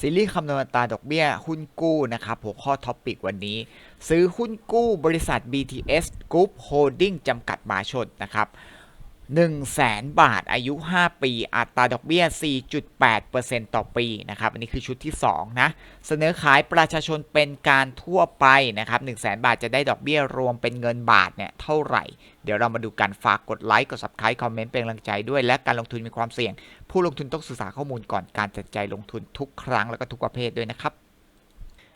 ซีรีส์คำนวณตาดอกเบี้ยหุ้นกู้นะครับหัวข้อท็อปปิกวันนี้ ซื้อหุ้นกู้บริษัท BTS Group Holding จำกัดมาชนนะครับ 1 0 0 0 0แสนบาท อายุ 5 ปี อัตราดอกเบี้ย 4.8%ต่อปีนะครับ อันนี้คือชุดที่ 2 นะ เสนอขายประชาชนเป็นการทั่วไปนะครับ 1 0 0 0 0แสนบาทจะได้ดอกเบี้ยรวมเป็นเงินบาทเนี่ยเท่าไหร่ เดี๋ยวเรามาดูกัน ฝากกดไลค์ กด subscribe คอมเมนต์เป็นกำลังใจด้วย และการลงทุนมีความเสี่ยง ผู้ลงทุนต้องศึกษาข้อมูลก่อนการตัดใจลงทุนทุกครั้งแล้วก็ทุกประเภทด้วยนะครับ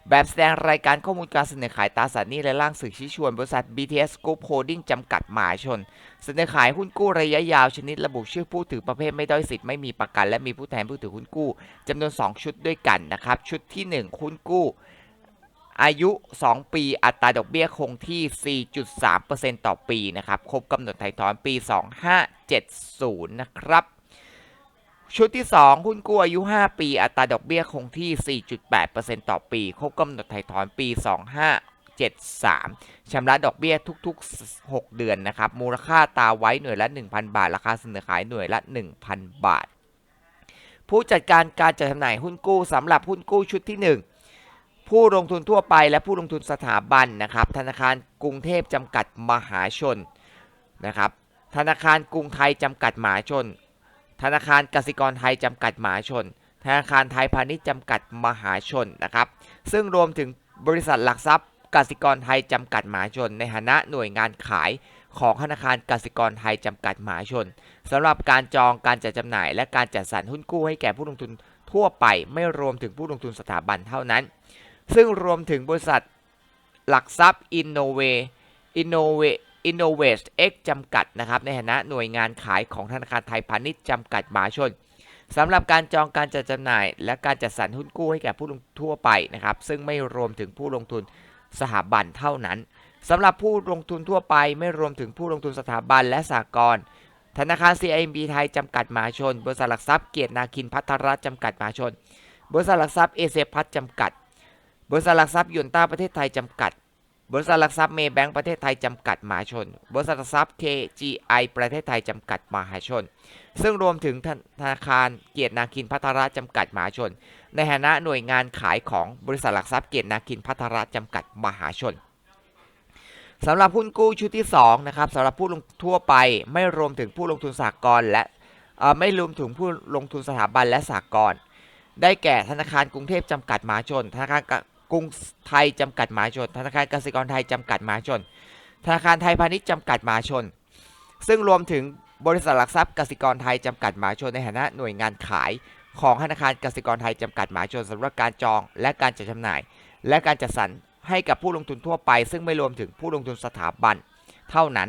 แบบแสดงรายการข้อมูลการเสนอขายตราสารหนี้และร่างสื่อชี้ชวน บริษัท BTS Group Holding จำกัดมหาชน เสนอขายหุ้นกู้ระยะยาวชนิดระบุชื่อผู้ถือประเภทไม่ด้อยสิทธิ์ไม่มีประกัน และมีผู้แทนผู้ถือหุ้นกู้จำนวน 2 ชุดด้วยกันนะครับ ชุดที่ 1 หุ้นกู้ อายุ 2 ปีอัตราดอกเบี้ยคงที่ 4.3%ต่อปีนะครับครบกำหนดไถ่ถอนปี 2570 นะครับ ชุดที่ 2 หุ้นกู้อายุ 5 ปี อัตราดอกเบี้ยคงที่ 4.8%ต่อปี ครบกำหนดไถ่ถอนปี 2573ชำระดอกเบี้ยทุก ๆ 6 เดือนนะครับ มูลค่าตาไว้หน่วยละ 1,000 บาท ราคาเสนอขายหน่วยละ 1,000 บาท ผู้จัดการการจัดจำหน่ายหุ้นกู้สำหรับหุ้นกู้ชุดที่ 1ผู้ลงทุนทั่วไปและผู้ลงทุนสถาบันนะครับ ธนาคารกรุงเทพจำกัดมหาชนนะครับ ธนาคารกรุงไทยจำกัดมหาชน ธนาคารกสิกรไทยจำกัดมหาชน ธนาคารไทยพาณิชย์จำกัดมหาชนนะครับ ซึ่งรวมถึงบริษัทหลักทรัพย์กสิกรไทยจำกัดมหาชน ในฐานะหน่วยงานขายของธนาคารกสิกรไทยจำกัดมหาชนสำหรับการจองการจัดจำหน่าย และการจัดสรรหุ้นกู้ให้แก่ผู้ลงทุนทั่วไปไม่รวมถึงผู้ลงทุนสถาบันเท่านั้น ซึ่งรวมถึงบริษัทหลักทรัพย์ Innove Innove Innovate X จำกัดนะครับในฐานะหน่วยงานขายของธนาคารไทยพาณิชย์จำกัดมหาชนสำหรับการจองการจัดจำหน่าย และการจัดสรรหุ้นกู้ให้แก่ผู้ลงทุนทั่วไปนะครับ ซึ่งไม่รวมถึงผู้ลงทุนสถาบันเท่านั้นสำหรับผู้ลงทุนทั่วไปไม่รวมถึงผู้ลงทุนสถาบันและสหกรณ์ธนาคาร CIMB ไทยจำกัดมหาชน บริษัทหลักทรัพย์เกียรตินาคินพัทรรัตน์จำกัดมหาชน บริษัทหลักทรัพย์เอเชียพัฒน์จำกัด บริษัทหลักทรัพย์ยูนต้าประเทศไทยจำกัด บริษัทหลักทรัพย์เมย์แบงก์ประเทศไทยจำกัดมหาชน บริษัทหลักทรัพย์ KGI ประเทศไทยจำกัดมหาชน ซึ่งรวมถึงธนาคารเกียรตินาคินพัทรจำกัดมหาชน ในฐานะหน่วยงานขายของบริษัทหลักทรัพย์เกียรตินาคินพัทรจำกัดมหาชนสำหรับหุ้นกู้ชุดที่2นะครับสำหรับผู้ลงทั่วไปไม่รวมถึงผู้ลงทุนสหกรณ์และไม่รวมถึงผู้ลงทุนสถาบันและสหกรณ์ได้แก่ธนาคารกรุงเทพจำกัดมหาชน ธนาคาร กรุงไทยจำกัดมหาชน ธนาคารกสิกรไทยจำกัดมหาชน ธนาคารไทยพาณิชย์จำกัดมหาชน ซึ่งรวมถึงบริษัทหลักทรัพย์กสิกรไทยจำกัดมหาชนในฐานะหน่วยงานขายของธนาคารกสิกรไทยจำกัดมหาชนสำหรับการจองและการจัดจำหน่าย และการจัดสรรให้กับผู้ลงทุนทั่วไป ซึ่งไม่รวมถึงผู้ลงทุนสถาบันเท่านั้น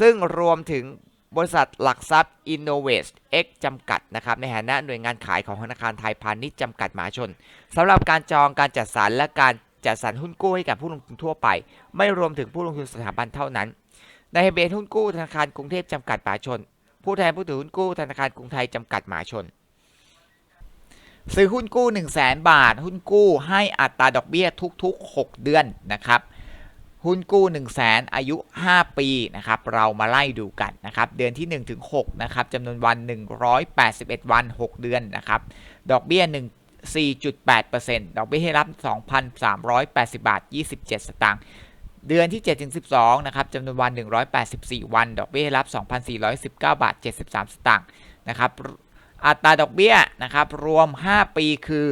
ซึ่งรวมถึง บริษัทหลักทรัพย์ Innovate X จำกัดนะครับในฐานะหน่วยงานขายของธนาคารไทยพาณิชย์จำกัดมหาชนสำหรับการจองการจัดสรรและการจัดสรรหุ้นกู้ให้กับผู้ลงทุนทั่วไป ไม่รวมถึงผู้ลงทุนสถาบันเท่านั้น ในทะเบียนหุ้นกู้ธนาคารกรุงเทพจำกัดมหาชน ผู้แทนผู้ถือหุ้นกู้ธนาคารกรุงไทยจำกัดมหาชน ซื้อหุ้นกู้ 1 0 0 0 0แบาท หุ้นกู้ให้อัตราดอกเบี้ยทุกๆ 6 เดือนนะครับ หุ้นกู้ 1 0 0 0 0แสนอายุ 5 ปีนะครับเรามาไล่ดูกันนะครับเดือนที่ 1 ถึง6นะครับจำนวนวัน 181 วัน 6 เดือนนะครับดอกเบี้ย 1 4.8%ดอกเบี้ยให้รับ 2,380 บาท 27 สตางค์เดือนที่ 7 ถึง 12 นะครับจำนวนวัน 184 วัน ดอกเบี้ยให้รับ 2,419 บาท 73 สตางค์นะครับอัตราดอกเบี้ยนะครับรวม 5 ปีคือ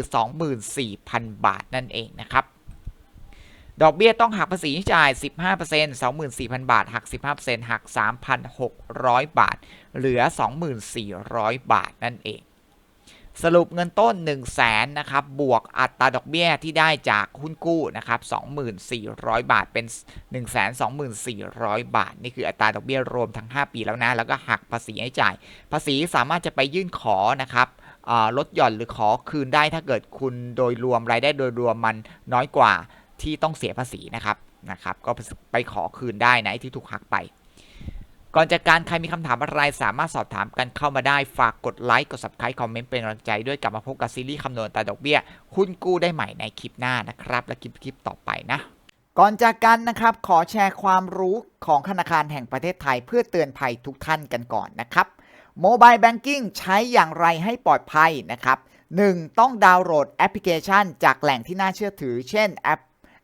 24,000 บาทนั่นเองนะครับ ดอกเบี้ยต้องหักภาษีจ่าย 15% 24,000 บาท หัก 15%หัก 3,600 บาท เหลือ 2,400 บาทนั่นเอง สรุปเงินต้น 1 0 0 0 0แสนนะครับ บวกอัตราดอกเบี้ยที่ได้จากหุ้นกู้นะครับ 2,400 บาทเป็น 124,000 บาท นี่คืออัตราดอกเบี้ยรวมทั้ง 5 ปีแล้วนะ แล้วก็หักภาษีให้จ่าย ภาษีสามารถจะไปยื่นขอนะครับลดหย่อนหรือขอคืนได้ถ้าเกิดคุณโดยรวมรายได้โดยรวมมันน้อยกว่า ที่ต้องเสียภาษีนะครับนะครับ ก็ไปขอคืนได้นะที่ถูกหักไป ก่อนจากการใครมีคำถามอะไรสามารถสอบถามกันเข้ามาได้ฝากกดไลค์กด subscribe คอมเมนต์เป็นกำลังใจด้วยกลับมาพบกับซีรีส์คำนวณตราดอกเบี้ยหุ้นกู้ได้ใหม่ในคลิปหน้านะครับ และคลิปคลิปต่อไปนะก่อนจากกันนะครับ ขอแชร์ความรู้ของธนาคารแห่งประเทศไทยเพื่อเตือนภัยทุกท่านกันก่อนนะครับโมบายแบงกิ้งใช้อย่างไรให้ปลอดภัยนะครับ 1. ต้องดาวน์โหลดแอปพลิเคชันจากแหล่งที่น่าเชื่อถือ เช่นแอป